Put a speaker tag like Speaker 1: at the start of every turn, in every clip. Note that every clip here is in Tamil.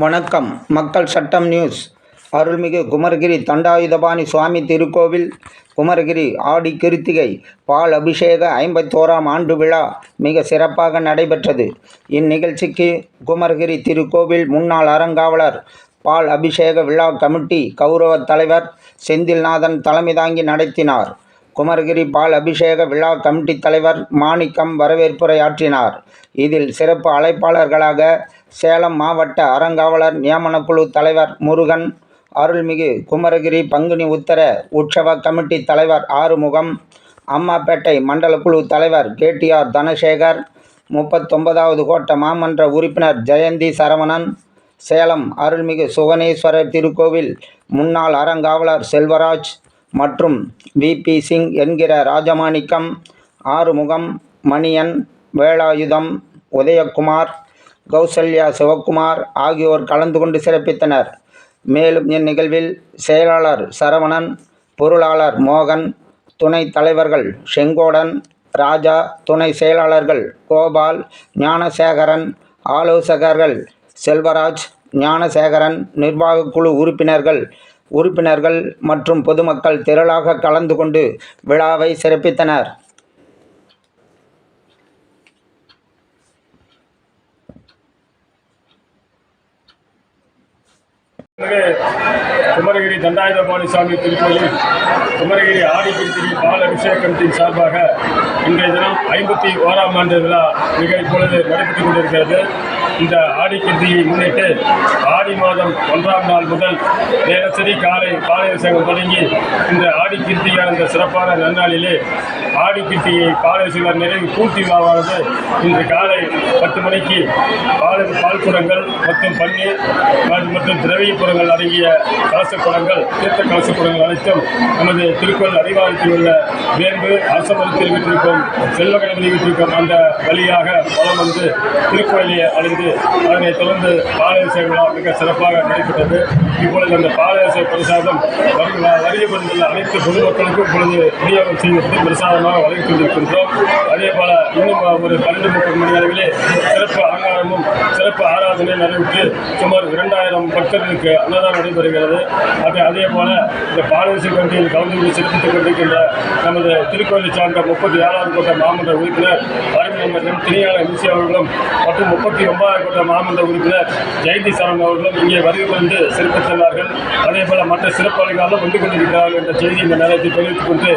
Speaker 1: வணக்கம். மக்கள் சட்டம் நியூஸ். அருள்மிகு குமரகிரி தண்டாயுதபாணி சுவாமி திருக்கோவில் குமரகிரி ஆடி கிருத்திகை பால் அபிஷேக ஐம்பத்தோராம் ஆண்டு விழா மிக சிறப்பாக நடைபெற்றது. இந்நிகழ்ச்சிக்கு குமரகிரி திருக்கோவில் முன்னாள் அறங்காவலர் பால் அபிஷேக விழா கமிட்டி கௌரவ தலைவர் செந்தில்நாதன் தலைமை தாங்கி நடத்தினார். குமரகிரி பால் அபிஷேக விழா கமிட்டி தலைவர் மாணிக்கம் வரவேற்புரையாற்றினார். இதில் சிறப்பு அழைப்பாளர்களாக சேலம் மாவட்ட அறங்காவலர் நியமனக்குழு தலைவர் முருகன் அருள்மிகு குமரகிரி பங்குனி உத்தர உற்சவ கமிட்டி தலைவர் ஆறுமுகம் அம்மாப்பேட்டை மண்டல குழு தலைவர் கேடிஆர் தனசேகர் முப்பத்தொன்பதாவது கோட்ட மாமன்ற உறுப்பினர் ஜெயந்தி சரவணன் சேலம் அருள்மிகு சுவனேஸ்வரர் திருக்கோவில் முன்னாள் அறங்காவலர் செல்வராஜ் மற்றும் விபி சிங் என்கிற ராஜமாணிக்கம் ஆறுமுகம் மணியன் வேலாயுதம் உதயகுமார் கௌசல்யா சிவகுமார் ஆகியோர் கலந்து கொண்டு சிறப்பித்தனர். மேலும் இந்நிகழ்வில் செயலாளர் சரவணன் பொருளாளர் மோகன் துணை தலைவர்கள் செங்கோடன் ராஜா துணை செயலாளர்கள் கோபால் ஞானசேகரன் ஆலோசகர்கள் செல்வராஜ் ஞானசேகரன் நிர்வாகக் குழு உறுப்பினர்கள் உறுப்பினர்கள் மற்றும் பொதுமக்கள் திரளாக கலந்து கொண்டு விழாவை சிறப்பித்தனர்.
Speaker 2: குமரகிரி தண்டாயுதபாணி சாமி திருக்கோயில் குமரகிரி ஆடி பால பால் அபிஷேக கமிட்டியின் சார்பாக இன்றைய தினம் ஐம்பத்தி ஓராம் ஆண்டு விழா மிக இப்பொழுது நடைபெற்றுக் கொண்டிருக்கிறது. இந்த ஆடி கிருத்தியை முன்னிட்டு மாதம் ஒன்றாம் நாள் முதல் தினசரி காலை பால் அபிஷேகம் தொடங்கி இந்த ஆடி கிருத்திகான அந்த சிறப்பான நன்னாளிலே ஆடி கிருத்திகை பால் அபிஷேகம் நிறைவு பூர்த்தி மாவானது இன்று காலை பத்து மணிக்கு பால் பால்குடங்கள் மற்றும் பன்னீர் மற்றும் திரவியப்புறங்கள் அடங்கிய கலசக்குடங்கள் தீர்த்த கலசக்குடங்கள் அனைத்தும் நமது திருக்கோள் அதிகாரத்தில் உள்ள வேம்பு அரசமரத்தில் விட்டிருக்கும் செல்வ விட்டிருக்கும் அந்த வழியாக வளம் வந்து திருக்கோயிலை அடைந்து அதனைத் தொடர்ந்து பாலாபிஷேக விழா மிக சிறப்பாக நடைபெற்றது. இப்பொழுது அந்த பாலாபிஷேக பிரசாதம் வரு- வருகை அனைத்து பொதுமக்களுக்கும் இப்பொழுது விநியோகம் செய்வதற்கு பிரசாதமாக வழங்கி கொண்டிருக்கின்றோம். அதே போல இன்னும் ஒரு பன்னெண்டு முப்பது மணி அளவிலே சிறப்பு அலங்காரமும் சிறப்பு ஆராதனை நடைபெற்று சுமார் இரண்டாயிரம் பக்தர்களுக்கு அன்னதானம் நடைபெறுகிறது. அது அதே போல இந்த பாலரிசி கமிட்டியில் கலந்து கொண்டு சிறப்பித்துக் கொண்டிருக்கின்ற நமது திருக்கோயிலை சார்ந்த முப்பத்தி ஏழாவது கோட்ட மாமன்ற உறுப்பினர் அருமையம்பர் எம் எம்சி அவர்களும் மற்றும் முப்பத்தி ஒன்பதாவது கோட்ட மாமன்ற உறுப்பினர் ஜெயந்தி சரண் அவர்களும் இங்கே வருகை வந்து சிறப்பித்துள்ளார்கள் அதே போல மற்ற சிறப்பு அலுவலர்களும் வந்து கொண்டிருக்கிறார்கள் என்ற செய்தி இந்த நேரத்தில் தெரிவித்துக் கொண்டு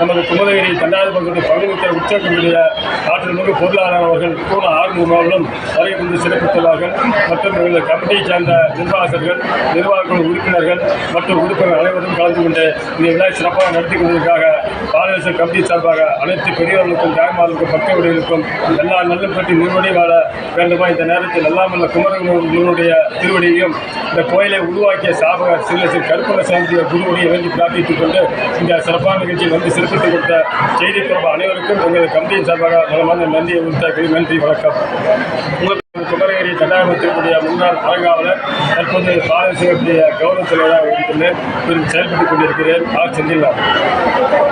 Speaker 2: நமது குமரகிரி தண்டாயிரம் பகுதி பகுதித்தர ஆற்றல் மிகு பொருளாளர் அவர்கள் கூட ஆர்வமாக அவர்களும் வருகை புரிந்து சிறப்பித்துள்ளார்கள் மற்றும் எங்களது கமிட்டியை சேர்ந்த நிர்வாகர்கள் நிர்வாக உறுப்பினர்கள் மற்றும் உறுப்பினர் அனைவரும் கலந்து கொண்டு இந்த விழா சிறப்பாக நடத்தி கொண்டதற்காக பாரதேச கமிட்டி சார்பாக அனைத்து பெரியவர்களுக்கும் தாய்மார்களுக்கும் பக்தர்களுக்கும் எல்லா நல்ல பற்றி நிறுவனி வாழ வேண்டுமா? இந்த நேரத்தில் எல்லாம் உள்ள குமரகுருடைய திருவடியையும் இந்த கோயிலை உருவாக்கிய சாபகர் சிறு கருப்பண சாந்திய குருவுடைய வேண்டி பிரார்த்தித்துக் கொண்டு இந்த சிறப்பான நிகழ்ச்சியில் வந்து சிறப்பித்துக் கொடுத்த செய்தி தொடர்பு அனைவருக்கும் எங்களது கமிட்டியின் சார்பாக மனமான நன்றியை உறுத்தாக்கி நன்றி வணக்கம். குமரகிரி தண்டாயமத்திற்குரிய முன்னாள் அலங்காவலர் தற்போது பாலசிவத்துடைய கௌரவ தலைவராக இருக்கின்றேன். செயல்பட்டுக் கொண்டிருக்கிறேன். ஆர் செந்தில்நாத்